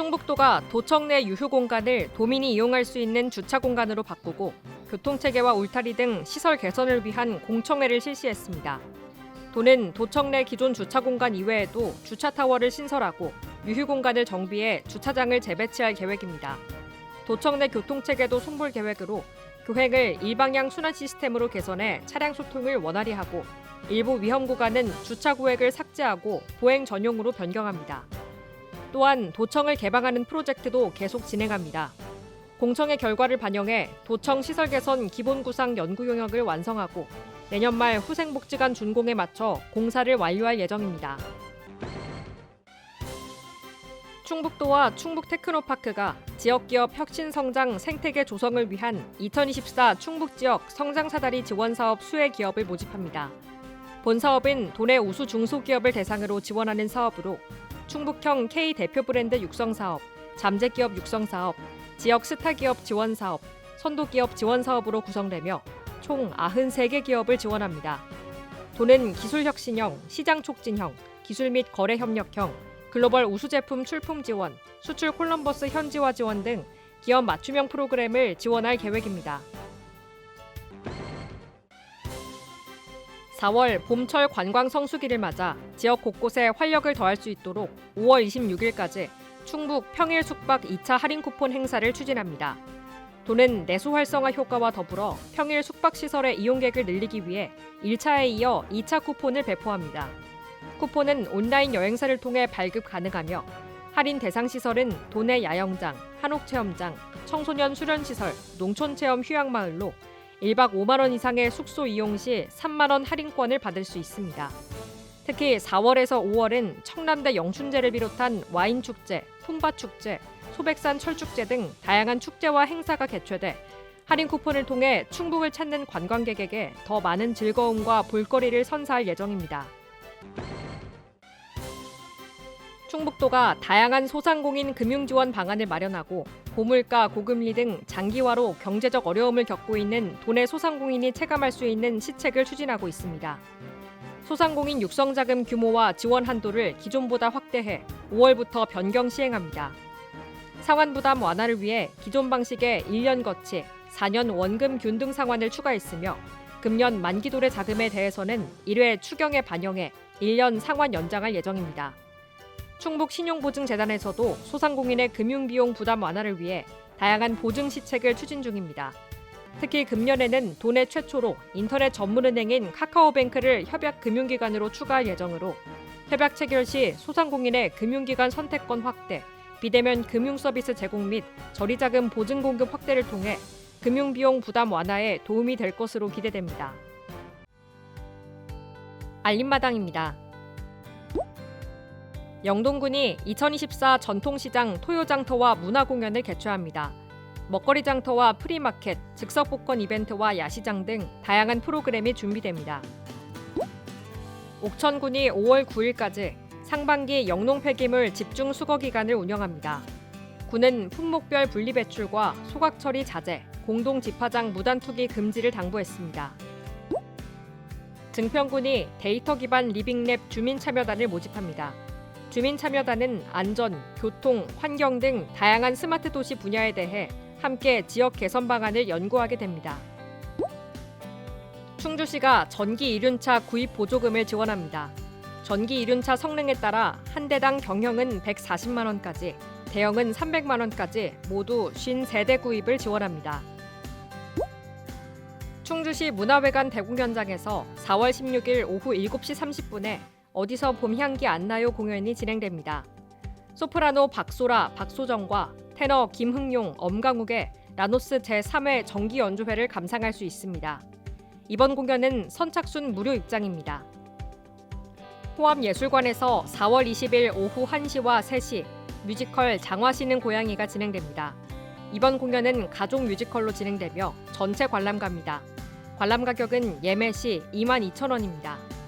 충북도가 도청 내 유휴 공간을 도민이 이용할 수 있는 주차 공간으로 바꾸고 교통체계와 울타리 등 시설 개선을 위한 공청회를 실시했습니다. 도는 도청 내 기존 주차 공간 이외에도 주차 타워를 신설하고 유휴 공간을 정비해 주차장을 재배치할 계획입니다. 도청 내 교통체계도 손볼 계획으로 교행을 일방향 순환 시스템으로 개선해 차량 소통을 원활히 하고 일부 위험 구간은 주차 구획을 삭제하고 보행 전용으로 변경합니다. 또한 도청을 개방하는 프로젝트도 계속 진행합니다. 공청의 결과를 반영해 도청 시설 개선 기본 구상 연구 용역을 완성하고 내년 말 후생복지관 준공에 맞춰 공사를 완료할 예정입니다. 충북도와 충북 테크노파크가 지역기업 혁신성장 생태계 조성을 위한 2024 충북지역 성장사다리 지원사업 수혜 기업을 모집합니다. 본 사업은 도내 우수 중소기업을 대상으로 지원하는 사업으로 충북형 K 대표 브랜드 육성 사업, 잠재 기업 육성 사업, 지역 스타 기업 지원 사업, 선도 기업 지원 사업으로 구성되며 총 93개 기업을 지원합니다. 도는 기술 혁신형, 시장 촉진형, 기술 및 거래 협력형, 글로벌 우수 제품 출품 지원, 수출 콜럼버스 현지화 지원 등 기업 맞춤형 프로그램을 지원할 계획입니다. 4월 봄철 관광 성수기를 맞아 지역 곳곳에 활력을 더할 수 있도록 5월 26일까지 충북 평일 숙박 2차 할인 쿠폰 행사를 추진합니다. 도는 내수 활성화 효과와 더불어 평일 숙박 시설의 이용객을 늘리기 위해 1차에 이어 2차 쿠폰을 배포합니다. 쿠폰은 온라인 여행사를 통해 발급 가능하며 할인 대상 시설은 도내 야영장, 한옥 체험장, 청소년 수련 시설, 농촌 체험 휴양 마을로 1박 5만 원 이상의 숙소 이용 시 3만 원 할인권을 받을 수 있습니다. 특히 4월에서 5월은 청남대 영춘제를 비롯한 와인 축제, 품바 축제, 소백산 철축제 등 다양한 축제와 행사가 개최돼 할인 쿠폰을 통해 충북을 찾는 관광객에게 더 많은 즐거움과 볼거리를 선사할 예정입니다. 충북도가 다양한 소상공인 금융 지원 방안을 마련하고 고물가, 고금리 등 장기화로 경제적 어려움을 겪고 있는 도내 소상공인이 체감할 수 있는 시책을 추진하고 있습니다. 소상공인 육성 자금 규모와 지원 한도를 기존보다 확대해 5월부터 변경 시행합니다. 상환 부담 완화를 위해 기존 방식의 1년 거치, 4년 원금 균등 상환을 추가했으며 금년 만기 도래 자금에 대해서는 1회 추경에 반영해 1년 상환 연장할 예정입니다. 충북 신용보증재단에서도 소상공인의 금융비용 부담 완화를 위해 다양한 보증 시책을 추진 중입니다. 특히 금년에는 도내 최초로 인터넷 전문은행인 카카오뱅크를 협약 금융기관으로 추가할 예정으로 협약 체결 시 소상공인의 금융기관 선택권 확대, 비대면 금융 서비스 제공 및 저리자금 보증 공급 확대를 통해 금융비용 부담 완화에 도움이 될 것으로 기대됩니다. 알림마당입니다. 영동군이 2024 전통시장 토요장터와 문화공연을 개최합니다. 먹거리 장터와 프리마켓, 즉석 복권 이벤트와 야시장 등 다양한 프로그램이 준비됩니다. 옥천군이 5월 9일까지 상반기 영농 폐기물 집중 수거 기간을 운영합니다. 군은 품목별 분리 배출과 소각 처리 자제, 공동 집화장 무단 투기 금지를 당부했습니다. 증평군이 데이터 기반 리빙랩 주민 참여단을 모집합니다. 주민 참여단은 안전, 교통, 환경 등 다양한 스마트 도시 분야에 대해 함께 지역 개선 방안을 연구하게 됩니다. 충주시가 전기 이륜차 구입 보조금을 지원합니다. 전기 이륜차 성능에 따라 한 대당 경형은 140만 원까지, 대형은 300만 원까지 모두 53대 구입을 지원합니다. 충주시 문화회관 대공연장에서 4월 16일 오후 7시 30분에 어디서 봄 향기 안 나요 공연이 진행됩니다. 소프라노 박소라, 박소정과 테너 김흥용, 엄강욱의 라노스 제3회 정기 연주회를 감상할 수 있습니다. 이번 공연은 선착순 무료 입장입니다. 호암예술관에서 4월 20일 오후 1시와 3시 뮤지컬 장화시는 고양이가 진행됩니다. 이번 공연은 가족 뮤지컬로 진행되며 전체 관람가입니다. 관람 가격은 예매 시 22,000원입니다.